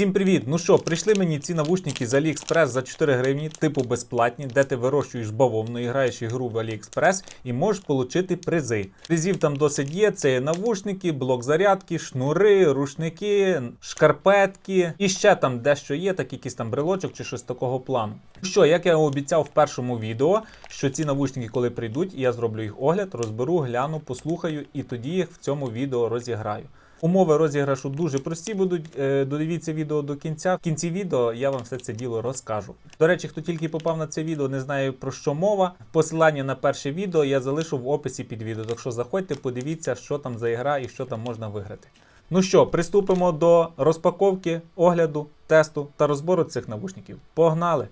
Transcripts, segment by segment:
Всім привіт! Ну що, прийшли мені ці навушники з AliExpress за 4 гривні, типу безплатні, де ти вирощуєш бавовну і граєш ігру в AliExpress і можеш отримати призи. Призів там досить є: це навушники, блок зарядки, шнури, рушники, шкарпетки. І ще там дещо є, так якийсь там брелочок чи щось такого плану. Що, як я обіцяв в першому відео, що ці навушники, коли прийдуть, я зроблю їх огляд, розберу, гляну, послухаю і тоді їх в цьому відео розіграю. Умови розіграшу дуже прості будуть. Е, Додивіться відео до кінця. В кінці відео я вам все це діло розкажу. До речі, хто тільки попав на це відео, не знає про що мова. Посилання на перше відео я залишу в описі під відео. Так що заходьте, подивіться, що там за ігра і що там можна виграти. Ну що, приступимо до розпаковки, огляду, тесту та розбору цих навушників. Погнали!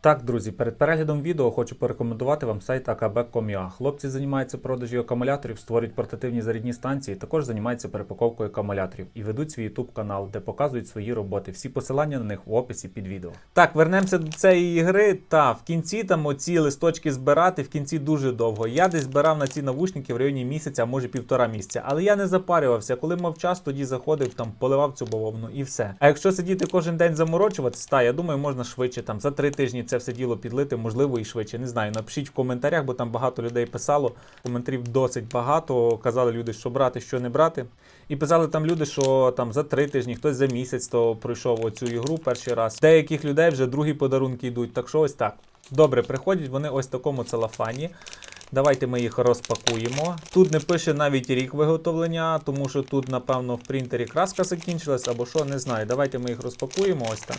Так, друзі, перед переглядом відео хочу порекомендувати вам сайт akb.com.ua. Хлопці займаються продажі акумуляторів, створюють портативні зарядні станції, також займаються перепаковкою акумуляторів і ведуть свій YouTube канал, де показують свої роботи. Всі посилання на них в описі під відео. Так, вернемося до цієї гри. Та в кінці там оці листочки збирати в кінці дуже довго. Я десь збирав на ці навушники в районі місяця, а може півтора місяця. Але я не запарювався. Коли мав час, тоді заходив там, поливав цю бавовну і все. А якщо сидіти кожен день заморочуватися, та я думаю, можна швидше там за три тижні це все діло підлити, можливо, і швидше. Не знаю. Напишіть в коментарях, бо там багато людей писало. Коментарів досить багато. Казали люди, що брати, що не брати. І писали там люди, що там за три тижні, хтось за місяць то пройшов оцю ігру перший раз. Деяких людей вже другі подарунки йдуть. Так що ось так. Добре, приходять вони ось в такому целофані. Давайте ми їх розпакуємо. Тут не пише навіть рік виготовлення, тому що тут, напевно, в принтері краска закінчилась або що, не знаю. Давайте ми їх розпакуємо ось так.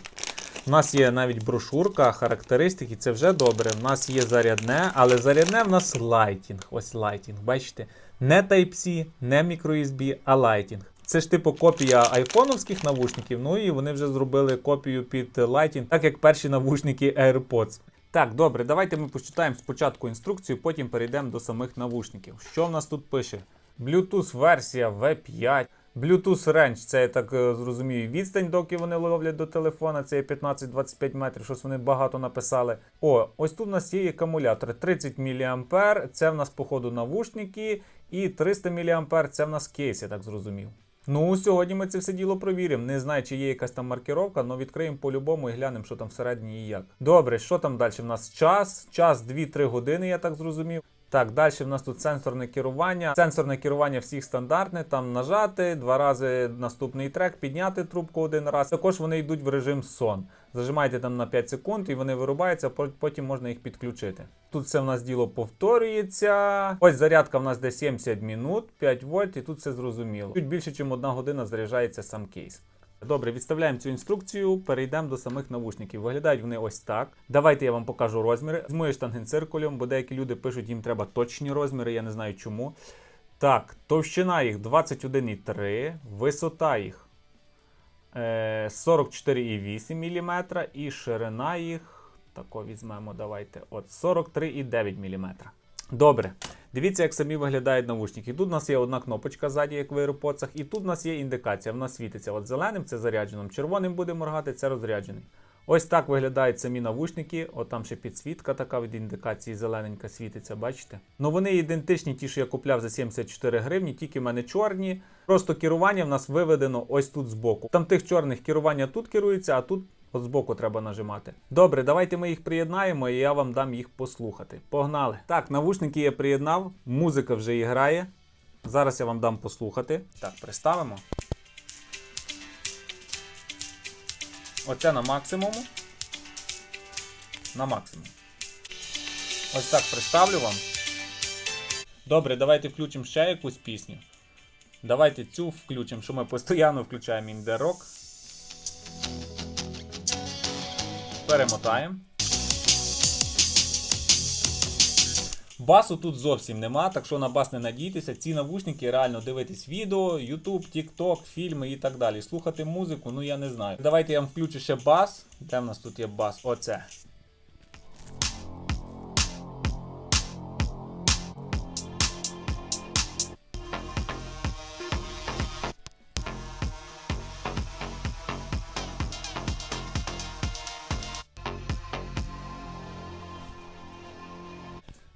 У нас є навіть брошурка, характеристики, це вже добре. У нас є зарядне, але зарядне в нас лайтінг. Ось лайтінг. Бачите? Не Type-C, не microUSB, а лайтінг. Це ж типу копія айфоновських навушників, ну і вони вже зробили копію під Lighting, так як перші навушники AirPods. Так, добре, давайте ми почитаємо спочатку інструкцію, потім перейдемо до самих навушників. Що в нас тут пише? Bluetooth версія V5. Bluetooth Range, це я так е, зрозумію, відстань, доки вони ловлять до телефона, це є 15-25 метрів, щось вони багато написали. О, ось тут у нас є акумулятор 30 мА, це в нас, походу, навушники, і 300 мА це в нас кейс, я так зрозумів. Ну, сьогодні ми це все діло провіримо. Не знаю, чи є якась там маркировка, але відкриємо по-любому і глянемо, що там всередині і як. Добре, що там далі? В нас час, час 2-3 години, я так зрозумів. Так, далі в нас тут сенсорне керування. Сенсорне керування всіх стандартне. Там нажати, два рази наступний трек, підняти трубку один раз. Також вони йдуть в режим сон. Зажимаєте там на 5 секунд і вони вирубаються, потім можна їх підключити. Тут все в нас діло повторюється. Ось зарядка в нас де 70 минут, 5 вольт, і тут все зрозуміло. Чуть більше, ніж одна година заряджається сам кейс. Добре, відставляємо цю інструкцію, перейдемо до самих навушників. Виглядають вони ось так. Давайте я вам покажу розміри. З моєю штангенциркулем, бо деякі люди пишуть, їм треба точні розміри, я не знаю чому. Так, товщина їх 21,3, висота їх е, 44,8 мм і ширина їх. Тако візьмемо, давайте. От 43,9 мм. Добре. Дивіться, як самі виглядають навушники. Тут у нас є одна кнопочка ззаді, як в AirPods, і тут у нас є індикація. Вона світиться. От зеленим це зарядженим, червоним буде моргати, це розряджений. Ось так виглядають самі навушники. От там ще підсвітка така від індикації зелененька світиться, бачите? Ну вони ідентичні, ті, що я купляв за 74 гривні, тільки в мене чорні. Просто керування в нас виведено ось тут збоку. Там тих чорних керування тут керується, а тут От збоку треба нажимати. Добре, давайте ми їх приєднаємо і я вам дам їх послухати. Погнали! Так, навушники я приєднав, музика вже і грає. Зараз я вам дам послухати. Так, приставимо. Оце на максимуму. На максимум. Ось так приставлю вам. Добре, давайте включимо ще якусь пісню. Давайте цю включимо, що ми постійно включаємо індерок. Перемотаємо. Басу тут зовсім нема, так що на бас не надійтеся. Ці навушники реально дивитись відео, YouTube, TikTok, фільми і так далі. Слухати музику, ну я не знаю. Давайте я вам включу ще бас. Де в нас тут є бас? Оце.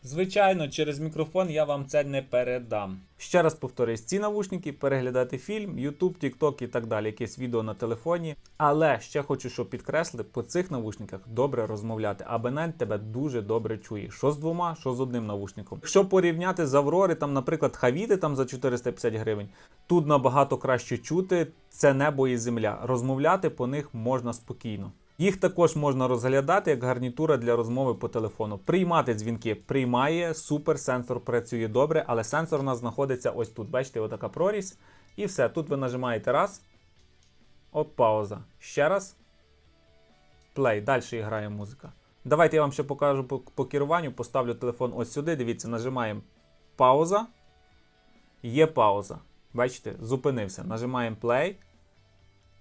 Звичайно, через мікрофон я вам це не передам. Ще раз повторюсь, ці навушники переглядати фільм, YouTube, TikTok і так далі, якесь відео на телефоні. Але ще хочу, щоб підкреслити, по цих навушниках добре розмовляти. Абонент тебе дуже добре чує. Що з двома, що з одним навушником. Якщо порівняти з Аврори, там, наприклад, Хавіти там за 450 гривень, тут набагато краще чути. Це небо і земля. Розмовляти по них можна спокійно. Їх також можна розглядати як гарнітура для розмови по телефону. Приймати дзвінки приймає, супер, сенсор працює добре, але сенсор у нас знаходиться ось тут. Бачите, отака прорізь. І все. Тут ви нажимаєте раз. Оп, пауза. Ще раз. Плей. Далі грає музика. Давайте я вам ще покажу по, по керуванню. Поставлю телефон ось сюди. Дивіться, нажимаємо пауза. Є пауза. Бачите, зупинився. Нажимаємо play.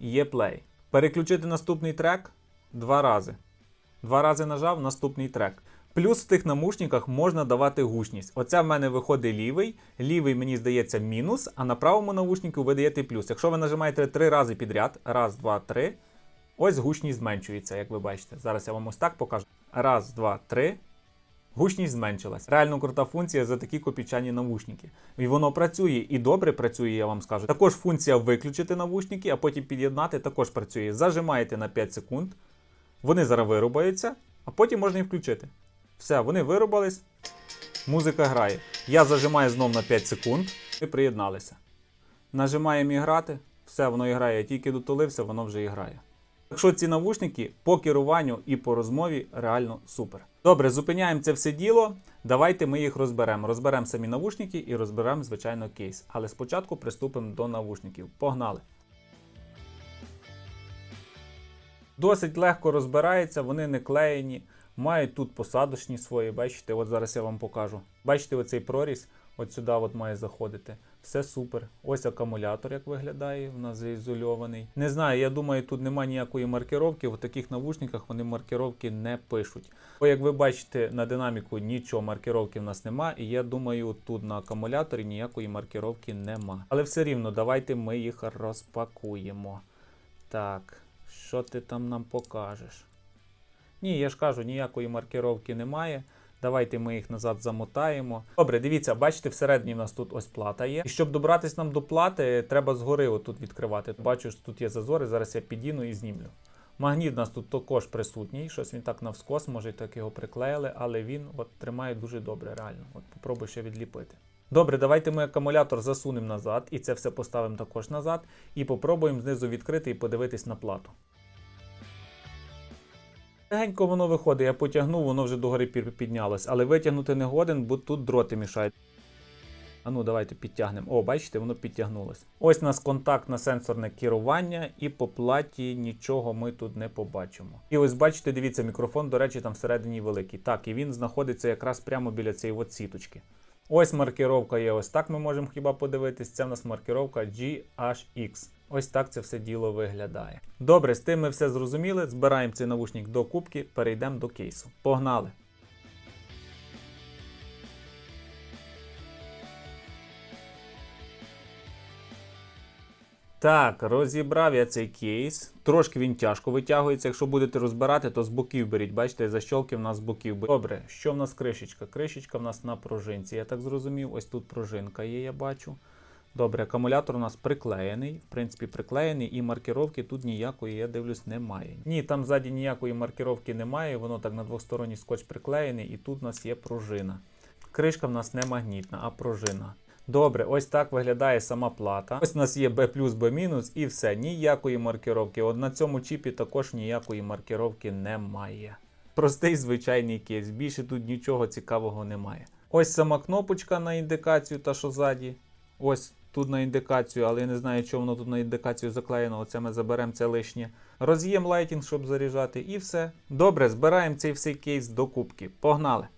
Є play. Переключити наступний трек два рази. Два рази нажав наступний трек. Плюс в тих намушниках можна давати гучність. Оце в мене виходить лівий. Лівий, мені здається, мінус, а на правому навушнику ви даєте плюс. Якщо ви нажимаєте три рази підряд, раз, два, три, ось гучність зменшується, як ви бачите. Зараз я вам ось так покажу. Раз, два, три. Гучність зменшилась. Реально крута функція за такі копійчані навушники. І воно працює і добре працює, я вам скажу. Також функція виключити навушники, а потім під'єднати також працює. Зажимаєте на 5 секунд. Вони зараз вирубаються, а потім можна і включити. Все, вони вирубались, музика грає. Я зажимаю знов на 5 секунд і приєдналися. Нажимаємо іграти, все, воно і грає. Я тільки дотулився, воно вже і грає. Так що ці навушники по керуванню і по розмові реально супер. Добре, зупиняємо це все діло. Давайте ми їх розберемо. Розберемо самі навушники і розберемо, звичайно, кейс. Але спочатку приступимо до навушників. Погнали! Досить легко розбирається, вони не клеєні, мають тут посадочні свої. Бачите, от зараз я вам покажу. Бачите, оцей проріз, от сюди от має заходити. Все супер. Ось акумулятор, як виглядає, у нас заізольований. Не знаю, я думаю, тут немає ніякої маркировки. В таких навушниках вони маркировки не пишуть. Бо як ви бачите, на динаміку нічого маркировки в нас нема, і я думаю, тут на акумуляторі ніякої маркировки нема. Але все рівно, давайте ми їх розпакуємо. Так, що ти там нам покажеш? Ні, я ж кажу, ніякої маркировки немає. Давайте ми їх назад замотаємо. Добре, дивіться, бачите, всередині в нас тут ось плата є. І щоб добратися нам до плати, треба згори отут відкривати. Бачу, що тут є зазори, зараз я підіну і знімлю. Магніт у нас тут також присутній, щось він так навскос, може і так його приклеїли, але він от тримає дуже добре, реально. От попробуй ще відліпити. Добре, давайте ми акумулятор засунемо назад і це все поставимо також назад. І попробуємо знизу відкрити і подивитись на плату. Легенько воно виходить, я потягнув, воно вже догори піднялось, але витягнути не годен, бо тут дроти мішають. А ну, давайте підтягнемо. О, бачите, воно підтягнулось. Ось у нас контактне сенсорне керування, і по платі нічого ми тут не побачимо. І ось бачите, дивіться, мікрофон, до речі, там всередині великий. Так, і він знаходиться якраз прямо біля цієї от сіточки. Ось маркировка є, ось так ми можемо хіба подивитись. Це в нас маркировка GHX. Ось так це все діло виглядає. Добре, з тим ми все зрозуміли. Збираємо цей навушник до кубки, перейдемо до кейсу. Погнали! Так, розібрав я цей кейс. Трошки він тяжко витягується. Якщо будете розбирати, то з боків беріть. Бачите, защолки в нас з боків. беріть. Добре, що в нас кришечка? Кришечка в нас на пружинці, я так зрозумів. Ось тут пружинка є, я бачу. Добре, акумулятор у нас приклеєний, в принципі, приклеєний, і маркировки тут ніякої, я дивлюсь, немає. Ні, там ззаді ніякої маркировки немає, воно так на двосторонній скотч приклеєний, і тут у нас є пружина. Кришка в нас не магнітна, а пружина. Добре, ось так виглядає сама плата. Ось у нас є B B- і все. Ніякої маркировки. От на цьому чіпі також ніякої маркировки немає. Простий звичайний кейс. Більше тут нічого цікавого немає. Ось сама кнопочка на індикацію, та що ззаді. Ось тут на індикацію, але я не знаю, чого воно тут на індикацію заклеєно. Оце ми заберемо це лишнє. Роз'єм лайтінг, щоб заряджати, і все. Добре, збираємо цей всей кейс до кубки. Погнали!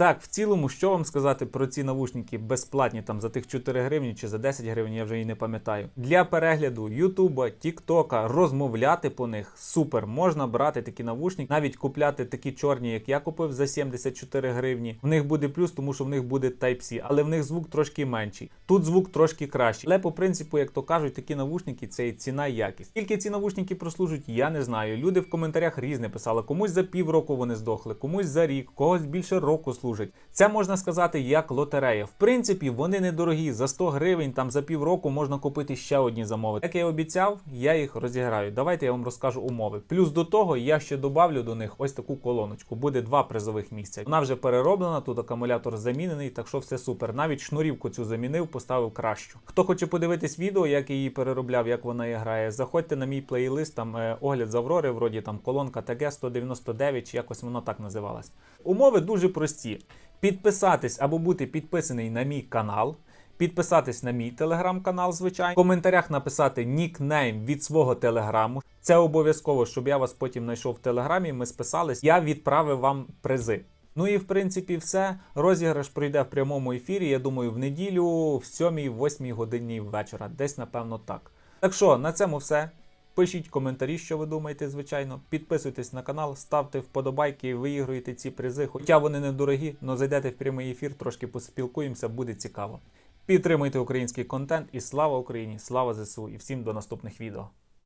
Так, в цілому, що вам сказати про ці навушники безплатні там за тих 4 гривні чи за 10 гривень, я вже і не пам'ятаю. Для перегляду Ютуба, Тіктока, розмовляти по них супер. Можна брати такі навушники, навіть купляти такі чорні, як я купив за 74 гривні. В них буде плюс, тому що в них буде Type-C, але в них звук трошки менший. Тут звук трошки кращий. Але по принципу, як то кажуть, такі навушники це і ціна і якість. Скільки ці навушники прослужать, я не знаю. Люди в коментарях різне писали. Комусь за півроку вони здохли, комусь за рік, когось більше року служать. Це можна сказати як лотерея. В принципі, вони недорогі. За 100 гривень там за півроку можна купити ще одні замови. Як я і обіцяв, я їх розіграю. Давайте я вам розкажу умови. Плюс до того я ще добавлю до них ось таку колоночку. Буде два призових місця. Вона вже перероблена, тут акумулятор замінений, так що все супер. Навіть шнурівку цю замінив, поставив кращу. Хто хоче подивитись відео, як її переробляв, як вона і грає, заходьте на мій плейлист, там е, огляд з Аврори, вроді там колонка ТГ 199, чи якось воно так називалось. Умови дуже прості. Підписатись або бути підписаний на мій канал. Підписатись на мій телеграм-канал, звичайно. В коментарях написати нікнейм від свого телеграму. Це обов'язково, щоб я вас потім знайшов в телеграмі. Ми списались. Я відправив вам призи. Ну і в принципі все. Розіграш пройде в прямому ефірі. Я думаю, в неділю, в 7-8 годині вечора. Десь напевно так. Так що на цьому все. Пишіть коментарі, що ви думаєте, звичайно. Підписуйтесь на канал, ставте вподобайки, і виігруйте ці призи. Хоча вони недорогі, але зайдете в прямий ефір, трошки поспілкуємося, буде цікаво. Підтримуйте український контент і слава Україні! Слава ЗСУ і всім до наступних відео.